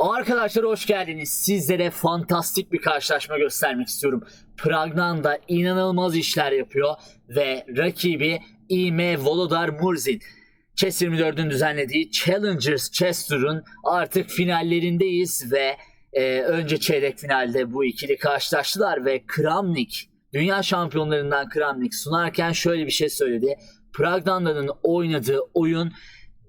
Arkadaşlar hoş geldiniz. Sizlere fantastik bir karşılaşma göstermek istiyorum. Pragnanda inanılmaz işler yapıyor ve rakibi İme Volodar Murzin. Chess 24'ün düzenlediği Challengers Chess Tour'un artık finallerindeyiz ve e, önce çeyrek finalde bu ikili karşılaştılar ve Kramnik dünya şampiyonlarından Kramnik sunarken şöyle bir şey söyledi. Pragnanda'nın oynadığı oyun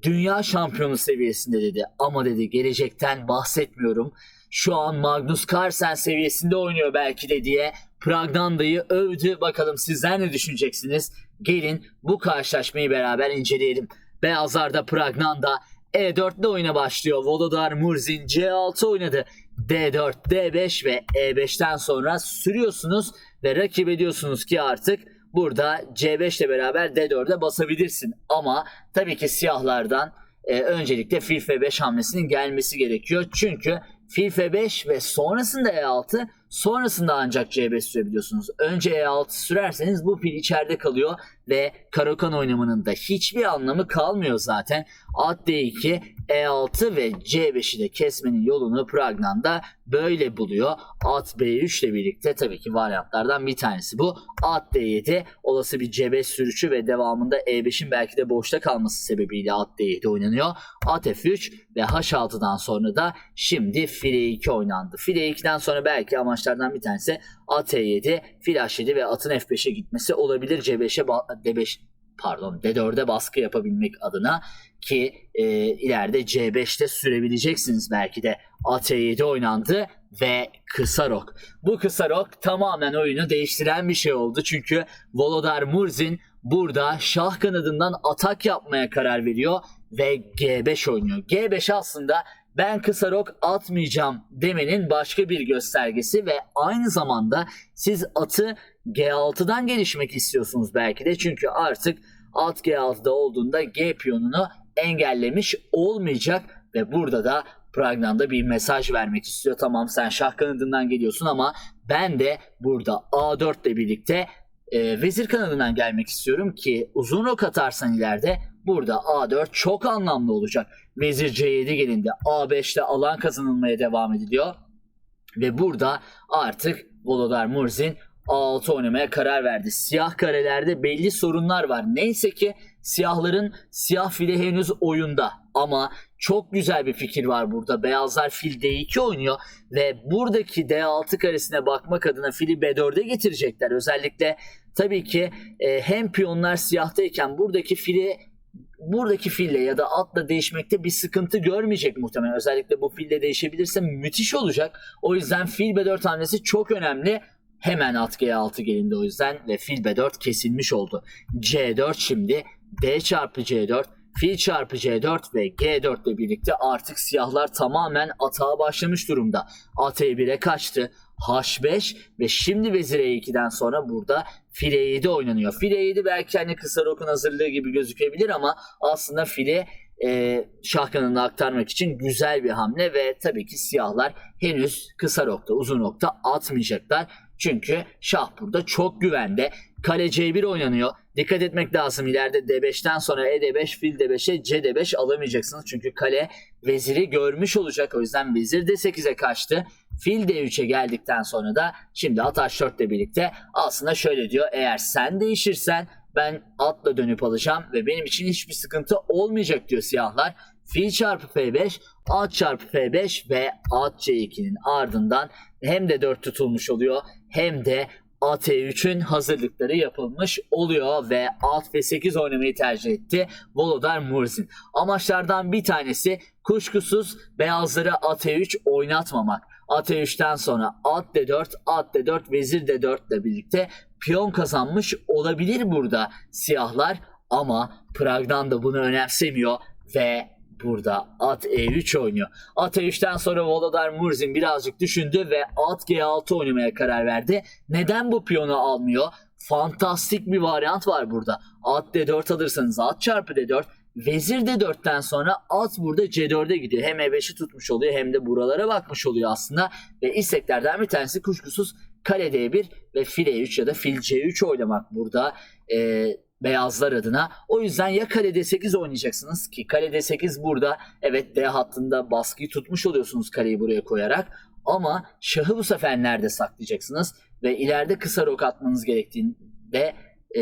dünya şampiyonu seviyesinde dedi. Ama dedi gelecekten bahsetmiyorum. Şu an Magnus Carlsen seviyesinde oynuyor belki de diye Pragnanda'yı övdü. Bakalım sizler ne düşüneceksiniz? Gelin bu karşılaşmayı beraber inceleyelim. Beyazlarda Pragnanda E4'le oyuna başlıyor. Volodar Murzin C6 oynadı. D4, D5 ve E5'ten sonra sürüyorsunuz ve rakip ediyorsunuz ki artık burada C5 ile beraber D4'e basabilirsin. Ama tabii ki siyahlardan e, öncelikle fil F5 hamlesinin gelmesi gerekiyor. Çünkü fil F5 ve sonrasında E6 sonrasında ancak C5 sürebiliyorsunuz. Önce E6 sürerseniz bu fil içeride kalıyor ve Karakan oynamanın da hiçbir anlamı kalmıyor zaten. At D2, E6 ve C5'i de kesmenin yolunu Pragnan'da böyle buluyor. At B3 ile birlikte tabii ki varyantlardan bir tanesi bu. At D7 olası bir C5 sürüşü ve devamında E5'in belki de boşta kalması sebebiyle at D7 oynanıyor. At F3 ve H6'dan sonra da şimdi fil E2 oynandı. Fil E2'den sonra belki amaçlardan bir tanesi at E7, fil H7 ve atın F5'e gitmesi olabilir. C5'e ba- D5 pardon D4'e baskı yapabilmek adına ki e, ileride C5'te sürebileceksiniz belki de AT7 oynandı ve kısa rok. Bu kısa rok tamamen oyunu değiştiren bir şey oldu çünkü Volodar Murzin burada şah kanadından atak yapmaya karar veriyor ve G5 oynuyor. G5 aslında ben kısa rok atmayacağım demenin başka bir göstergesi ve aynı zamanda siz atı G6'dan gelişmek istiyorsunuz belki de çünkü artık at G6'da olduğunda G piyonunu engellemiş olmayacak ve burada da Pragnan'da bir mesaj vermek istiyor. Tamam sen şah kanadından geliyorsun ama ben de burada A4 ile birlikte e, vezir kanadından gelmek istiyorum ki uzun rok atarsan ileride burada A4 çok anlamlı olacak. Vezir C7 gelindi. A5'te alan kazanılmaya devam ediliyor. Ve burada artık Volodar Murzin A6 oynamaya karar verdi. Siyah karelerde belli sorunlar var. Neyse ki siyahların siyah fili henüz oyunda ama çok güzel bir fikir var burada. Beyazlar fil D2 oynuyor ve buradaki D6 karesine bakmak adına fili B4'e getirecekler. Özellikle tabii ki e, hem piyonlar siyahtayken buradaki fili buradaki fille ya da atla değişmekte bir sıkıntı görmeyecek muhtemelen. Özellikle bu fille değişebilirse müthiş olacak. O yüzden fil B4 hamlesi çok önemli. Hemen at G6 gelindi o yüzden ve fil B4 kesilmiş oldu. C4 şimdi D çarpı C4 fil çarpı C4 ve G4 ile birlikte artık siyahlar tamamen atağa başlamış durumda. At E1'e kaçtı. H5 ve şimdi vezir E2'den sonra burada file 7 oynanıyor. File 7 belki hani kısa rokun hazırlığı gibi gözükebilir ama aslında file e, şah aktarmak için güzel bir hamle ve tabii ki siyahlar henüz kısa rokta uzun rokta atmayacaklar. Çünkü şah burada çok güvende. Kale C1 oynanıyor. Dikkat etmek lazım ileride D5'ten sonra E5, fil D5'e CD5 alamayacaksınız. Çünkü kale veziri görmüş olacak. O yüzden vezir D8'e kaçtı. Fil D3'e geldikten sonra da şimdi at H4 ile birlikte aslında şöyle diyor. Eğer sen değişirsen ben atla dönüp alacağım ve benim için hiçbir sıkıntı olmayacak diyor siyahlar. Fil çarpı F5, at çarpı F5 ve at C2'nin ardından hem de 4 tutulmuş oluyor hem de AT3'ün hazırlıkları yapılmış oluyor ve alt F8 oynamayı tercih etti Volodar Murzin. Amaçlardan bir tanesi kuşkusuz beyazları AT3 oynatmamak. AT3'ten sonra at D4, at D4, vezir D4 ile birlikte piyon kazanmış olabilir burada siyahlar ama Prag'dan da bunu önemsemiyor ve burada at E3 oynuyor. At E3'ten sonra Volodar Murzin birazcık düşündü ve at G6 oynamaya karar verdi. Neden bu piyonu almıyor? Fantastik bir varyant var burada. At D4 alırsanız at çarpı D4 Vezir D4'ten sonra at burada C4'e gidiyor. Hem E5'i tutmuş oluyor hem de buralara bakmış oluyor aslında. Ve isteklerden bir tanesi kuşkusuz kale D1 ve fil E3 ya da fil C3 oynamak burada. Ee, beyazlar adına. O yüzden ya kale D8 oynayacaksınız ki kale D8 burada evet D hattında baskıyı tutmuş oluyorsunuz kaleyi buraya koyarak. Ama şahı bu sefer nerede saklayacaksınız ve ileride kısa rok atmanız gerektiğinde e,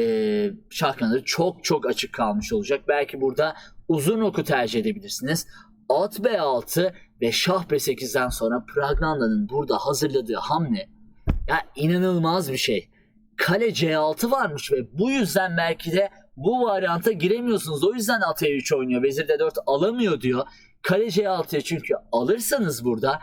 şah kanadı çok çok açık kalmış olacak. Belki burada uzun oku tercih edebilirsiniz. At B6 ve şah B8'den sonra Pragnanda'nın burada hazırladığı hamle ya inanılmaz bir şey. Kale C6 varmış ve bu yüzden belki de bu varyanta giremiyorsunuz. O yüzden at E3 oynuyor. Vezir D4 alamıyor diyor. Kale C6'ya çünkü alırsanız burada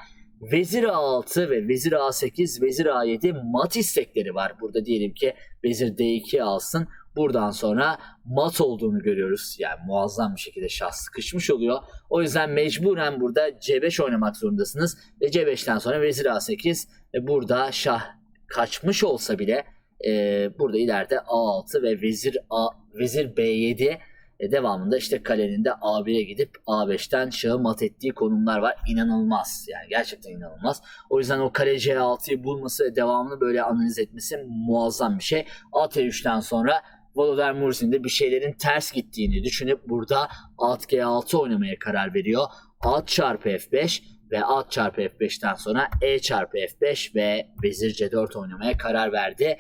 Vezir A6 ve Vezir A8, Vezir A7 mat istekleri var. Burada diyelim ki Vezir D2 alsın. Buradan sonra mat olduğunu görüyoruz. Yani muazzam bir şekilde şah sıkışmış oluyor. O yüzden mecburen burada C5 oynamak zorundasınız. Ve C5'ten sonra Vezir A8 ve burada şah kaçmış olsa bile e, burada ileride A6 ve Vezir A, Vezir B7 e, devamında işte kalenin de A1'e gidip A5'ten şahı mat ettiği konumlar var. İnanılmaz yani gerçekten inanılmaz. O yüzden o kale C6'yı bulması ve devamını böyle analiz etmesi muazzam bir şey. At E3'ten sonra Volodar Murzin de bir şeylerin ters gittiğini düşünüp burada at G6 oynamaya karar veriyor. At çarpı F5 ve at çarpı F5'ten sonra E çarpı F5 ve Vezir C4 oynamaya karar verdi.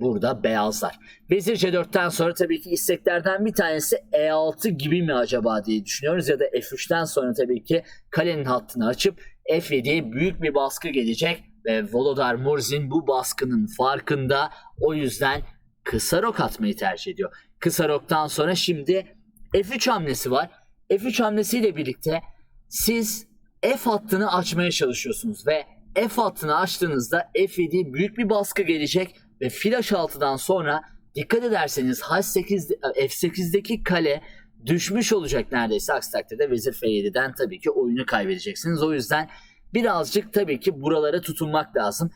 Burada beyazlar. Vezir C4'ten sonra tabii ki isteklerden bir tanesi E6 gibi mi acaba diye düşünüyoruz. Ya da F3'ten sonra tabii ki kalenin hattını açıp F7'ye büyük bir baskı gelecek. Ve Volodar Murzin bu baskının farkında. O yüzden kısa rok atmayı tercih ediyor. Kısa roktan sonra şimdi F3 hamlesi var. F3 hamlesiyle birlikte siz F hattını açmaya çalışıyorsunuz ve F hattını açtığınızda F7 büyük bir baskı gelecek ve flash 6'dan sonra dikkat ederseniz H8 F8'deki kale düşmüş olacak neredeyse. Aksi takdirde Vezir F7'den tabii ki oyunu kaybedeceksiniz. O yüzden birazcık tabii ki buralara tutunmak lazım.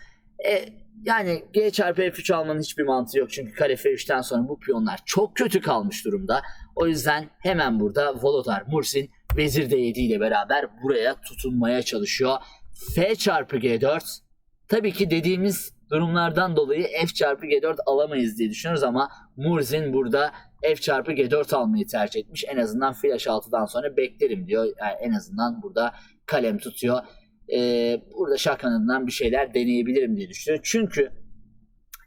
E, yani G çarpı F3 almanın hiçbir mantığı yok. Çünkü kale F3'ten sonra bu piyonlar çok kötü kalmış durumda. O yüzden hemen burada Volodar Mursin Vezir D7 ile beraber buraya tutunmaya çalışıyor. F çarpı G4 tabii ki dediğimiz durumlardan dolayı F çarpı G4 alamayız diye düşünüyoruz ama Murzin burada F çarpı G4 almayı tercih etmiş. En azından flash 6'dan sonra beklerim diyor. Yani en azından burada kalem tutuyor. Ee, burada şah kanadından bir şeyler deneyebilirim diye düşünüyor. Çünkü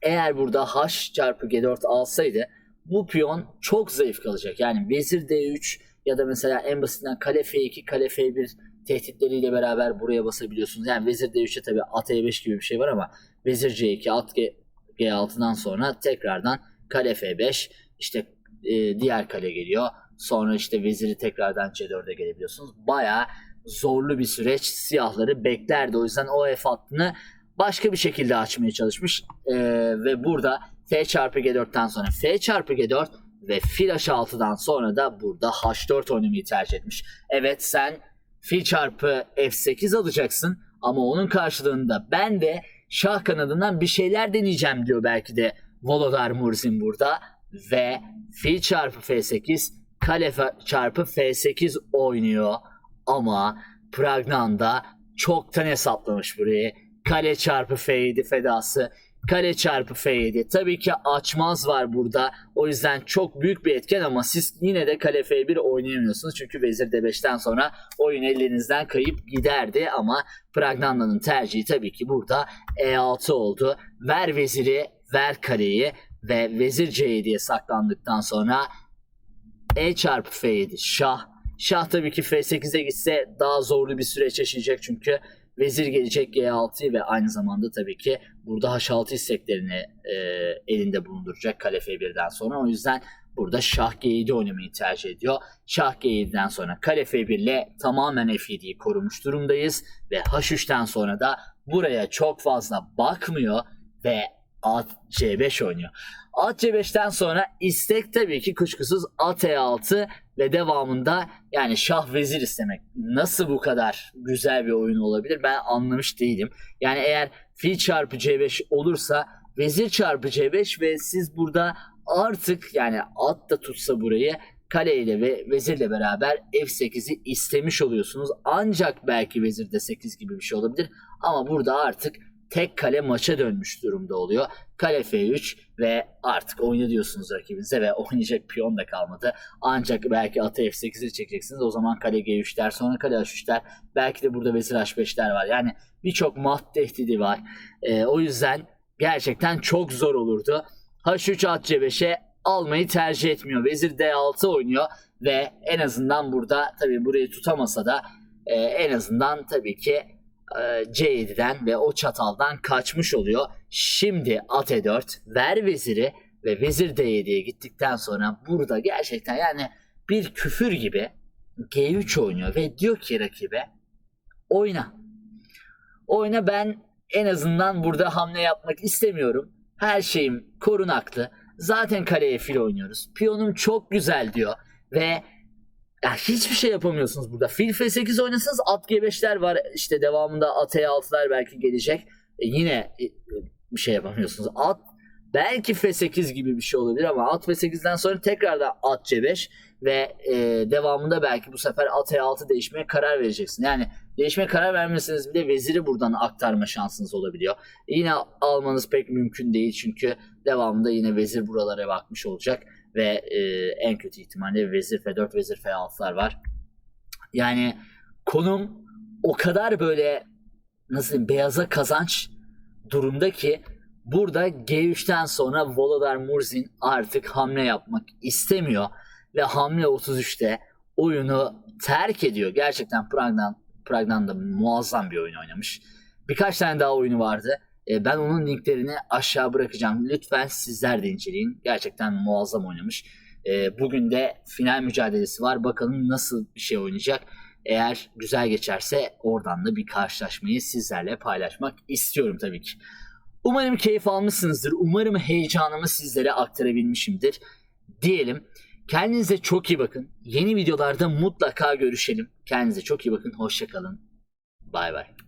eğer burada H çarpı G4 alsaydı bu piyon çok zayıf kalacak. Yani vezir D3 ya da mesela en basitinden kale F2, kale F1 tehditleriyle beraber buraya basabiliyorsunuz. Yani vezir D3'e tabi at E5 gibi bir şey var ama vezir C2, at G, G6'dan sonra tekrardan kale F5 işte e, diğer kale geliyor. Sonra işte veziri tekrardan C4'e gelebiliyorsunuz. Bayağı zorlu bir süreç siyahları beklerdi. O yüzden o F hattını başka bir şekilde açmaya çalışmış. Ee, ve burada F çarpı G4'ten sonra F çarpı G4 ve fil H6'dan sonra da burada H4 oynamayı tercih etmiş. Evet sen fil çarpı F8 alacaksın ama onun karşılığında ben de şah kanadından bir şeyler deneyeceğim diyor belki de Volodar Murzin burada ve fil çarpı F8 kale çarpı F8 oynuyor ama Pragnan'da çoktan hesaplamış burayı. Kale çarpı F7 fedası. Kale çarpı F7. Tabii ki açmaz var burada. O yüzden çok büyük bir etken ama siz yine de kale F1 oynayamıyorsunuz. Çünkü vezir D5'ten sonra oyun elinizden kayıp giderdi ama Pragnanda'nın tercihi tabii ki burada E6 oldu. Ver veziri, ver kaleyi ve vezir C7'ye saklandıktan sonra E çarpı F7 şah. Şah tabii ki F8'e gitse daha zorlu bir süreç yaşayacak çünkü vezir gelecek G6'yı ve aynı zamanda tabii ki burada H6 isteklerini e, elinde bulunduracak kale F1'den sonra. O yüzden burada şah G7 oynamayı tercih ediyor. Şah G7'den sonra kale F1 ile tamamen F7'yi korumuş durumdayız ve H3'ten sonra da buraya çok fazla bakmıyor ve at C5 oynuyor. At C5'ten sonra istek tabii ki kuşkusuz at E6 ve devamında yani şah vezir istemek. Nasıl bu kadar güzel bir oyun olabilir ben anlamış değilim. Yani eğer fil çarpı C5 olursa vezir çarpı C5 ve siz burada artık yani at da tutsa burayı kaleyle ve vezirle beraber F8'i istemiş oluyorsunuz. Ancak belki vezir de 8 gibi bir şey olabilir. Ama burada artık tek kale maça dönmüş durumda oluyor. Kale F3 ve artık oyna diyorsunuz rakibinize ve oynayacak piyon da kalmadı. Ancak belki atı F8'e çekeceksiniz. O zaman kale G3'ler sonra kale H3'ler belki de burada vezir H5'ler var. Yani birçok mat tehdidi var. Ee, o yüzden gerçekten çok zor olurdu. H3 at C5'e almayı tercih etmiyor. Vezir D6 oynuyor ve en azından burada tabii burayı tutamasa da e, en azından tabii ki e, C7'den ve o çataldan kaçmış oluyor. Şimdi at E4 ver veziri ve vezir D7'ye gittikten sonra burada gerçekten yani bir küfür gibi G3 oynuyor ve diyor ki rakibe oyna. Oyna ben en azından burada hamle yapmak istemiyorum. Her şeyim korunaklı. Zaten kaleye fil oynuyoruz. Piyonum çok güzel diyor ve ya hiçbir şey yapamıyorsunuz burada. Fil F8 oynasanız at G5'ler var. İşte devamında at E6'lar belki gelecek. E yine e, bir şey yapamıyorsunuz. At belki F8 gibi bir şey olabilir ama at F8'den sonra tekrar da at C5 ve e, devamında belki bu sefer at E6 değişmeye karar vereceksin. Yani değişmeye karar vermeseniz bile veziri buradan aktarma şansınız olabiliyor. Yine almanız pek mümkün değil çünkü devamında yine vezir buralara bakmış olacak ve e, en kötü ihtimalle vezir F4, vezir F6'lar var. Yani konum o kadar böyle nasıl beyaza kazanç durumda ki burada G3'ten sonra Volodar Murzin artık hamle yapmak istemiyor ve hamle 33'te oyunu terk ediyor. Gerçekten Prag'dan Prag'dan da muazzam bir oyun oynamış. Birkaç tane daha oyunu vardı. E, ben onun linklerini aşağı bırakacağım. Lütfen sizler de inceleyin. Gerçekten muazzam oynamış. E, bugün de final mücadelesi var. Bakalım nasıl bir şey oynayacak. Eğer güzel geçerse oradan da bir karşılaşmayı sizlerle paylaşmak istiyorum tabii ki. Umarım keyif almışsınızdır. Umarım heyecanımı sizlere aktarabilmişimdir. Diyelim. Kendinize çok iyi bakın. Yeni videolarda mutlaka görüşelim. Kendinize çok iyi bakın. Hoşçakalın. Bay bay.